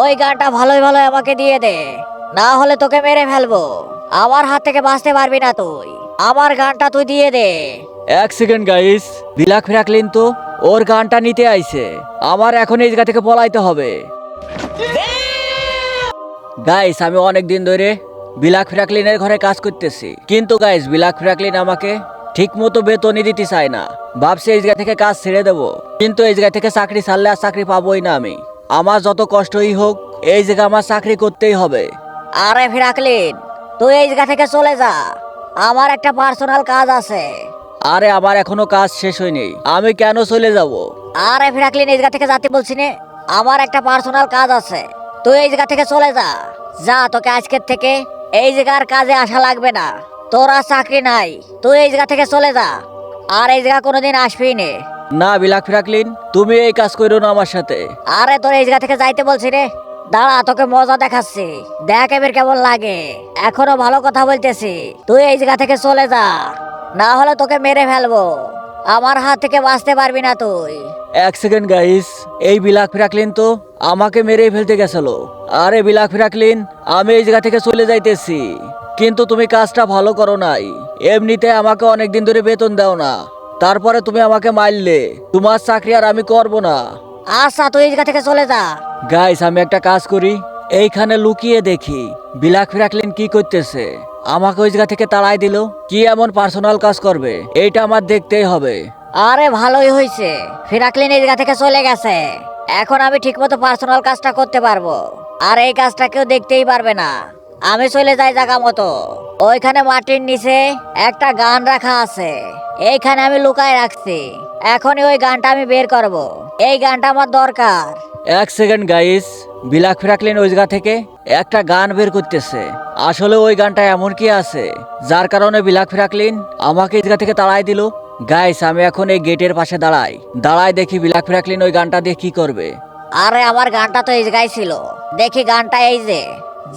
ওই গানটা ভালোই ভালো আমাকে দিয়ে দে। না হলে তোকে মেরে ফেলব। আমার হাত থেকে বাঁচতে পারবি না তুই। আমার গানটা তুই দিয়ে দে। এক সেকেন্ড গাইস বিলাক ফ্র্যাকলিন তো? ওর গানটা নিতে আইছে। আমার এখন এই জায়গা থেকে পলাইতে হবে। গাইস আমি অনেক দিন ধরে বিলাক ফ্র্যাকলিনের ঘরে কাজ করতেছি। কিন্তু গাইস বিলাক ফ্র্যাকলিন আমাকে ঠিক মতো বেতনই দিতে চায় না। ভাবছি এই জায়গা থেকে কাজ ছেড়ে দেবো। কিন্তু এই জায়গা থেকে চাকরি ছাড়লে আর চাকরি পাবোই না আমি। আমার যত কষ্টই হোক এই জায়গা আমার চাকরি করতেই হবে। আরে ফিরাকলিন তুই এই জায়গা থেকে চলে যা। আমার একটা পার্সোনাল কাজ আছে। আরে আমার এখনও কাজ শেষ হয়নি। আমি কেন চলে যাব? আরে ফিরাকলিন এই জায়গা থেকে যাতে বলছি নে আমার একটা পার্সোনাল কাজ আছে। তুই এই জায়গা থেকে চলে যা। যা তোকে আজকের থেকে এই জায়গার কাজে আসা লাগবে না। তোর আর চাকরি নাই। তুই এই জায়গা থেকে চলে যা। আর এই জায়গা কোনোদিন আসবি নে। না বিলাক ফ্রাকলিন তুমি এই কাজ করো না আমার সাথে। আরে তোর এই জায়গা থেকে যাইতে বলছি রে। দাঁড়া তোকে মজা দেখাচ্ছি। দেখ এবার কেমন লাগে। এখনও ভালো কথা বলতেছি। তুই এই জায়গা থেকে চলে যা। না হলে তোকে মেরে ফেলব। আমার হাত থেকে বাঁচতে পারবি না তুই। এক সেকেন্ড গাইস এই বিলাক ফ্রাকলিন তো আমাকে মেরেই ফেলতে গেছিল। আরে বিলাক ফ্রাকলিন আমি এই জায়গা থেকে চলে যাইতেছি। কিন্তু তুমি কাজটা ভালো করো নাই। এমনিতে আমাকে অনেক দিন ধরে বেতন দাও না। তারপরে তুমি আমাকে মারলে। তোমার চাকরি আর আমি করব না। আচ্ছা তুই এই জায়গা থেকে চলে যা। গাইস আমি একটা কাজ করি। এইখানে লুকিয়ে দেখি বিলাক ফ্রাকলিন কি করতেছে। আমাকে ওই জায়গা থেকে তাড়াই দিল কি এমন পার্সোনাল কাজ করবে এইটা আমার দেখতেই হবে। আরে ভালোই হয়েছে। ফিরাকলিন এই জায়গা থেকে চলে গেছে। এখন আমি ঠিকমতো পার্সোনাল কাজটা করতে পারব। আর এই কাজটা কেউ দেখতেই পারবে না। আমি চলে যাই জায়গা মতো। ওইখানে মাটির নিচে একটা গান রাখা আছে। এইখানে আমি লুকায় রাখছি। এখনই ওই গানটা আমি বের করব। এই গানটা আমার দরকার। এক সেকেন্ড গাইস। বিলাক ফ্রাকলিন ওই জায়গা থেকে একটা গান বের করতেছে। আসলে ওই গানটা এমন কি আছে? যার কারণে বিলাক ফ্রাকলিন আমাকে এই জায়গা থেকে তাড়াই দিল। গাইস আমি এখন এই গেটের পাশে দাঁড়াই। দাঁড়াই দেখি বিলাক ফ্রাকলিন ওই গানটা দিয়ে কি করবে। আরে আমার গানটা তো এই জায়গায় ছিল। দেখি গানটা এই যে।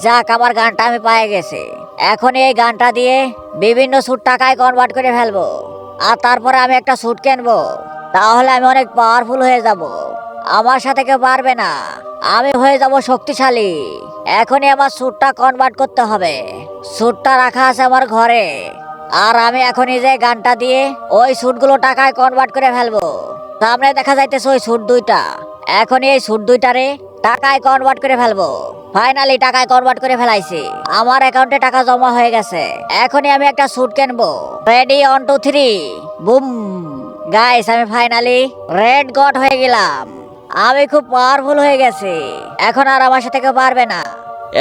যাক আমার গানটা আমি পায়ে গেছি। এখন এই গানটা দিয়ে বিভিন্ন স্যুট টাকায় কনভার্ট করে ফেলব। আর তারপরে আমি একটা স্যুট কিনবো। তাহলে আমি অনেক পাওয়ারফুল হয়ে যাব। আমার সাথে কেউ পারবে না। আমি হয়ে যাব শক্তিশালী। এখনই আমার স্যুটটা কনভার্ট করতে হবে। স্যুটটা রাখা আছে আমার ঘরে। আর আমি এখনই যে গানটা দিয়ে ওই স্যুটগুলো টাকায় কনভার্ট করে ফেলব। সামনে দেখা যাইতেছে ওই স্যুট দুইটা। এখনই এই স্যুট দুইটারে টাকায় কনভার্ট করে ফেলব। ফাইনালি টাকায় কনভার্ট করে ফেলাইছি। আমার অ্যাকাউন্টে টাকা জমা হয়ে গেছে। এখনই আমি একটা স্যুট কিনবো। Ready on two three boom. Guys আমি ফাইনালি রেড গড হয়ে গেলাম। আমি খুব পাওয়ারফুল হয়ে গেছি। এখন আর আমার সাথে কেউ পারবে না।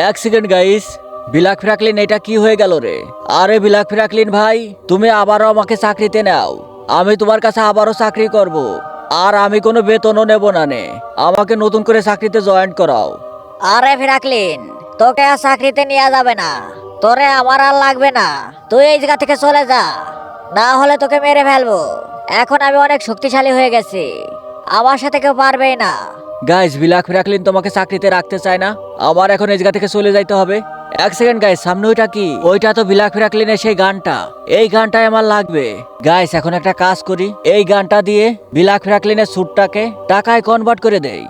এক সেকেন্ড গাইস বিলাক ফ্রাকলিন এটা কি হয়ে গেল রে? আরে বিলাক ফ্রাকলিন ভাই, তুমি আবারও আমাকে চাকরিতে নাও। আমি তোমার কাছে আবারও চাকরি করব। আর আমি কোনো বেতনও নেব না নে। আমাকে নতুন করে চাকরিতে জয়েন করাও। আরে ফিরাকলিন তোকে আর চাকরিতে নেওয়া যাবে না। তোরে আমার আর লাগবে না। তুই এই জায়গা থেকে চলে যা। না হলে তোকে মেরে ফেলব। এখন আমি অনেক শক্তিশালী হয়ে গেছি। আমার সাথে কেউ পারবেই না। গাইস বিলাক ফ্রাকলিন তোমাকে চাকরিতে রাখতে চায় না। আবার এখন এই জায়গা থেকে চলে যাইতে হবে। এক সেকেন্ড গাইস সামনে ওইটা কি? ওইটা তো বিলাক ফিরাকলিনের সেই গানটা। এই গানটাই আমার লাগবে। গাইস এখন একটা কাজ করি। এই গানটা দিয়ে বিলাক ফিরাকলিনের স্যুটটাকে টাকায় কনভার্ট করে দেই।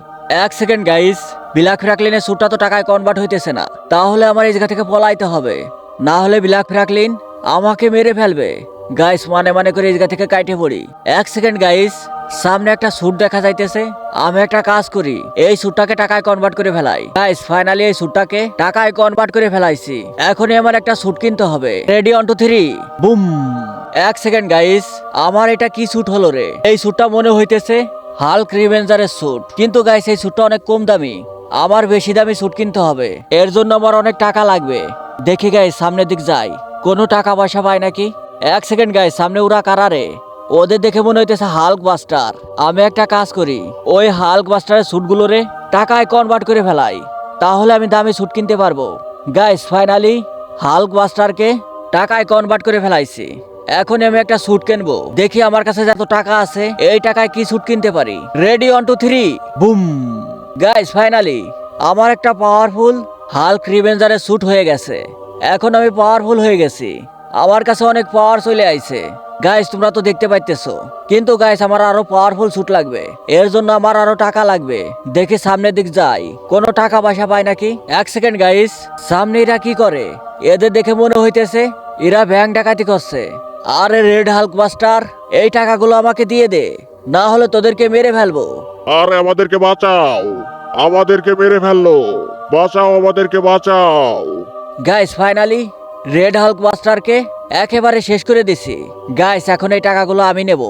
এক সেকেন্ড গাইস বিলাক ফিরাকলিনের স্যুটটা তো টাকায় কনভার্ট হইতেছে না। তাহলে আমার এই জায়গা থেকে পলাইতে হবে। না হলে বিলাক ফিরাকলিন আমাকে মেরে ফেলবে। গাইস মানে মানে করে এই জায়গা থেকে কাইটে পড়ি। এক সেকেন্ড গাইস সামনে একটা স্যুট দেখা যাইতেছে। আমি একটা কাজ করি। এই স্যুটটাকে টাকায় কনভার্ট করে ফেলাই। গাইস ফাইনালি এই স্যুটটাকে টাকায় কনভার্ট করে ফেলাইছি। এখনই আমার একটা স্যুট কিনতে হবে। Ready on two three boom এক সেকেন্ড গাইস আমার এটা কি স্যুট হলো রে? এই স্যুটটা মনে হইতেছে হাল্ক রিভেঞ্জারের স্যুট কিন্তু গাইস এই স্যুটটা অনেক কম দামি। আমার বেশি দামি স্যুট কিনতে হবে। এর জন্য আমার অনেক টাকা লাগবে। দেখি গাইস সামনের দিক যাই। কোনো টাকা পয়সা পাই নাকি? এক সেকেন্ড গাইস সামনে ওরা কারারে ওদের দেখে মনে হইতেছে হাল্ক বাস্টার আমি একটা কাজ করি, ওই হাল্ক বাস্টারের স্যুটগুলো রে টাকায় কনভার্ট করে ফেলাই। তাহলে আমি দামি স্যুট কিনতে পারব। গাইস ফাইনালি হাল্ক বাস্টারকে টাকায় কনভার্ট করে ফেলাইছি। এখন আমি একটা স্যুট কিনবো। দেখি আমার কাছে যত টাকা আছে, এই টাকায় কি স্যুট কিনতে পারি? Ready on two three boom guys finally আমার একটা পাওয়ারফুল হাল্ক রিভেঞ্জারের স্যুট হয়ে গেছে। এখন আমি পাওয়ারফুল হয়ে গেছি। আমার কাছে অনেক পাওয়ার চলে আইছে। গাইস তোমরা তো দেখতে পাইতেছো। কিন্তু গাইস আমার আরও পাওয়ারফুল স্যুট লাগবে। এর জন্য আমার আরও টাকা লাগবে। দেখি সামনের দিক যাই। কোনো টাকা পয়সা পায় নাকি? এক সেকেন্ড গাইস সামনে এরা কি করে? এদের দেখে মনে হইতেছে এরা ব্যাংক ডাকাতি করছে। আরে রেড হাল্ক মাস্টার এই টাকাগুলো আমাকে দিয়ে দে। না হলে তোদেরকে মেরে ফেলব। আরে আমাদেরকে বাঁচাও। আমাদেরকে মেরে ফেলল। বাঁচাও আমাদেরকে বাঁচাও। গাইস ফাইনালি রেড হাল্ক মাস্টারকে একেবারে শেষ করে দিছি। গাইস এখন এই টাকাগুলো আমি নেব।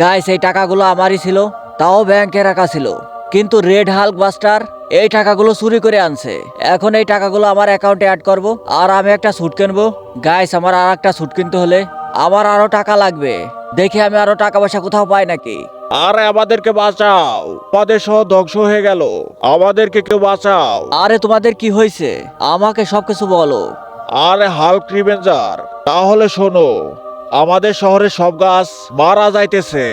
গাইস এই টাকাগুলো আমারই ছিল তাও ব্যাংকে রাখা ছিল। কিন্তু রেড হাল্ক মাস্টার এই টাকাগুলো চুরি করে আনছে। এখন এই টাকাগুলো আমার অ্যাকাউন্টে অ্যাড করব আর আমি একটা স্যুট কিনবো। গাইস আমার আর একটা স্যুট কিনতে হলে আমার আরও টাকা লাগবে। দেখি আমি আরও টাকা পয়সা কোথাও পাই নাকি। আরে আমাদেরকে বাঁচাও। আমাদের সহ ধ্বংস হয়ে গেল। আমাদেরকে কেউ বাঁচাও। আরে তোমাদের কি হয়েছে? আমাকে সবকিছু বলো। আরে হাল্ক রিভেঞ্জার, তাহলে শোনো, আমাদের শহরে সব গাছ মারা যাইতেছে।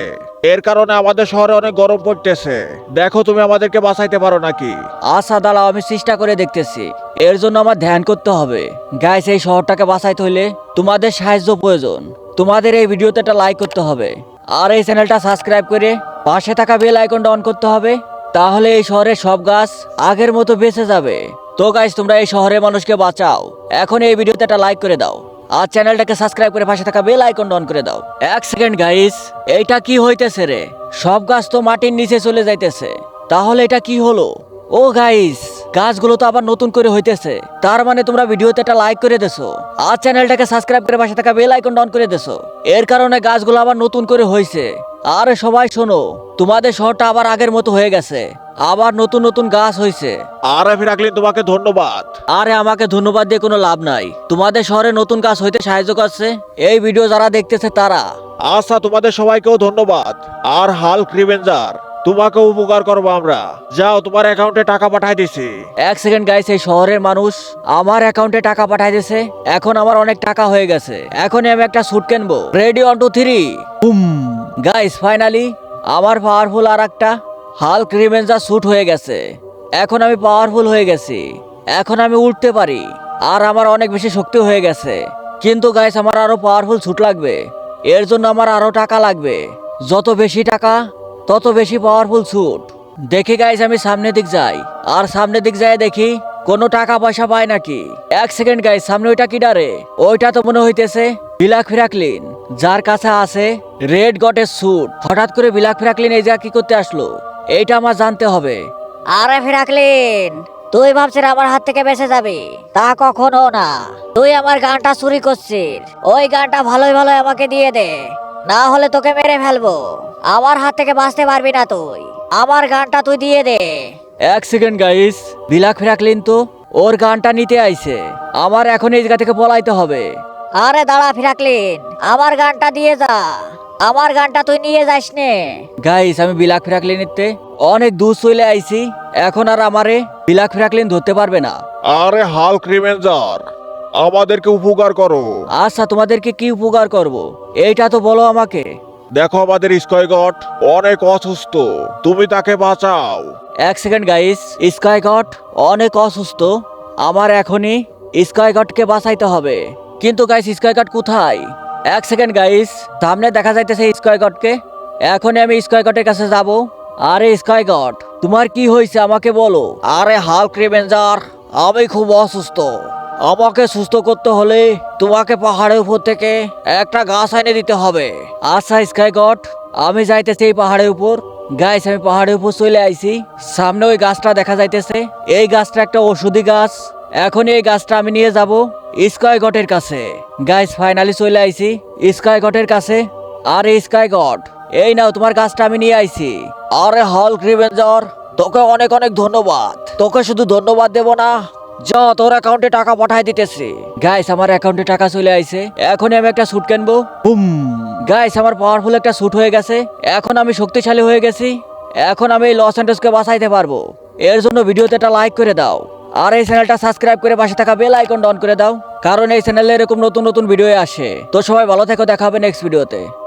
এর কারণে আমাদের শহরে অনেক গরম পড়তেছে। দেখো তুমি আমাদেরকে বাঁচাইতে পারো নাকি? আশা দাঁড়াও, আমি চেষ্টা করে দেখতেছি। এর জন্য আমার ধ্যান করতে হবে। গাইস এই শহরটাকে বাঁচাইতে হইলে তোমাদের সাহায্য প্রয়োজন। তোমাদের এই ভিডিওতে একটা লাইক করতে হবে। আর এই চ্যানেলটা সাবস্ক্রাইব করে পাশে থাকা বেল আইকনটা অন করতে হবে। তাহলে এই শহরের সব গাছ আগের মতো বেঁচে যাবে। তো গাইস তোমরা এই শহরের মানুষকে বাঁচাও। এখন এই ভিডিওতে একটা লাইক করে দাও। আর চ্যানেলটাকে সাবস্ক্রাইব করে পাশে থাকা বেল আইকনটা অন করে দাও। এক সেকেন্ড গাইস এইটা কি হইতেছে রে? সব গাছ তো মাটির নিচে চলে যাইতেছে। তাহলে এটা কি হলো? ও গাইস গাছগুলো তো আবার নতুন করে হইতেছে। তার মানে তোমরা ভিডিওতে একটা লাইক করে দেছো। আর চ্যানেলটাকে সাবস্ক্রাইব করে পাশে থাকা বেল আইকন অন করে দেছো। এর কারণে গাছগুলো আবার নতুন করে হয়েছে আর সবাই শোনো, তোমাদের শহরটা আবার আগের মতো হয়ে গেছে। আবার নতুন নতুন গাছ হয়েছে আর আমি ফিরাকলিন তোমাকে ধন্যবাদ। আরে আমাকে ধন্যবাদ দিয়ে কোনো লাভ নাই। তোমাদের শহরে নতুন গাছ হইতে সাহায্য করছে। এই ভিডিও যারা দেখতেছে তারা। আচ্ছা তোমাদের সবাইকেও ধন্যবাদ। আর হাল্ক রিভেঞ্জার তোমাকে উপকার করব আমরা। যাও তোমার অ্যাকাউন্টে টাকা পাঠাই দিছি। এক সেকেন্ড গাইস এই শহরের মানুষ আমার অ্যাকাউন্টে টাকা পাঠাই দিয়েছে এখন আমার অনেক টাকা হয়ে গেছে। এখনই আমি একটা স্যুট কিনবো। Ready on two three guys finally আমার পাওয়ারফুল আর একটা হাল্ক রিভেঞ্জার স্যুট হয়ে গেছে, এখন আমি পাওয়ারফুল হয়ে গেছি। এখন আমি উঠতে পারি, আর আমার অনেক বেশি শক্তি হয়ে গেছে। কিন্তু গাইস আমার আরও পাওয়ারফুল স্যুট লাগবে। এর জন্য আমার আরও টাকা লাগবে। যত বেশি টাকা, তত বেশি পাওয়ারফুল স্যুট। দেখি গাইস আমি সামনের দিক যাই। আর সামনের দিক যাই দেখি, কোনো টাকা পয়সা পায় নাকি? এক সেকেন্ড গাইস সামনে ওইটা কি ডারে? ওইটা তো মনে হইতেছে বিলাক ফিরাকলিন যার কাছে আছে রেড গটের স্যুট। হঠাৎ করে বিলাক ফিরাকলিন এই জায়গা কি করতে আসলো? এইটা আমার জানতে হবে। আরে ফিরাকলিন তুই ভাবছিস আমার হাত থেকে বেঁচে যাবে? তা কখনো না। তুই আমার গানটা চুরি করছিস। ওই গানটা ভালোই ভালোই আমাকে দিয়ে দে। না হলে তোকে মেরে ফেলব। আমার হাত থেকে বাঁচতে পারবি না তুই। আমার গানটা তুই দিয়ে দে। এক সেকেন্ড গাইস বিলাক ফিরাকলিন তো ওর গানটা নিতে আইছে। আমার এখন এই জায়গা থেকে পলাইতে হবে। আরে দাঁড়া ফিরাকলিন আমার গানটা দিয়ে যা। আমার গানটা তুই নিয়ে যাস নে। গাইস আমি বিলাক ফিরাকলিন নিতে অনেক দূর চলে আইছি। এখন আর আমারে বিলাক ফিরাকলিন ধরতে পারবে না। আরে হাল্ক রিভেঞ্জার আমাদেরকে উপকার করো। আচ্ছা তোমাদেরকে কি উপকার করব? এইটা তো বলো আমাকে। দেখো আমাদের স্কয়গট অনেক অসুস্থ তুমি তাকে বাঁচাও। এক সেকেন্ড গাইস স্কাই গড অনেক অসুস্থ। আমার এখনই স্কাই গডকে বাঁচাইতে হবে। কিন্তু গাইস স্কাই গড কোথায়? এক সেকেন্ড গাইস সামনে দেখা যাইতেছে স্কাই গডকে এখনই আমি স্কাই গডের কাছে যাব। আরে স্কাই গড তোমার কি হয়েছে আমাকে বলো? আরে হাল্ক রিভেঞ্জার আমি খুব অসুস্থ। আমাকে সুস্থ করতে হলে তোমাকে পাহাড়ের উপর থেকে একটা গাছ এনে দিতে হবে। আচ্ছা স্কাই আমি যাইতেছি এই পাহাড়ের উপর। গাইস আমি পাহাড়ের উপর চলে আইছি। সামনে ওই গাছটা দেখা যাইতেছে। এই গাছটা একটা ওষুধি গাছ। এখন এই গাছটা আমি নিয়ে যাব স্কাই গটের কাছে। গাইস ফাইনালি চলে আইছি স্কাই গটের কাছে। আরে স্কাই গড এই নাও, তোমার গাছটা আমি নিয়ে আইছি। আরে হল রিভেঞ্জার, তোকে অনেক অনেক ধন্যবাদ। তোকে শুধু ধন্যবাদ দেব না যা, তোর অ্যাকাউন্টে টাকা পাঠাই দিতেছি। গাইস আমার অ্যাকাউন্টে টাকা চলে আইছে। এখনই আমি একটা স্যুট কিনবো। বুম গাইস আমার পাওয়ারফুল একটা স্যুট হয়ে গেছে। এখন আমি শক্তিশালী হয়ে গেছি। এখন আমি লস অ্যান্ডেসকে বাঁচাইতে পারব। এর জন্য ভিডিওতে একটা লাইক করে দাও। আর এই চ্যানেলটা সাবস্ক্রাইব করে পাশে থাকা বেল আইকন অন করে দাও। কারণ এই চ্যানেলে এরকম নতুন নতুন ভিডিও আসে। তো সবাই ভালো থেকো, দেখা হবে নেক্সট ভিডিওতে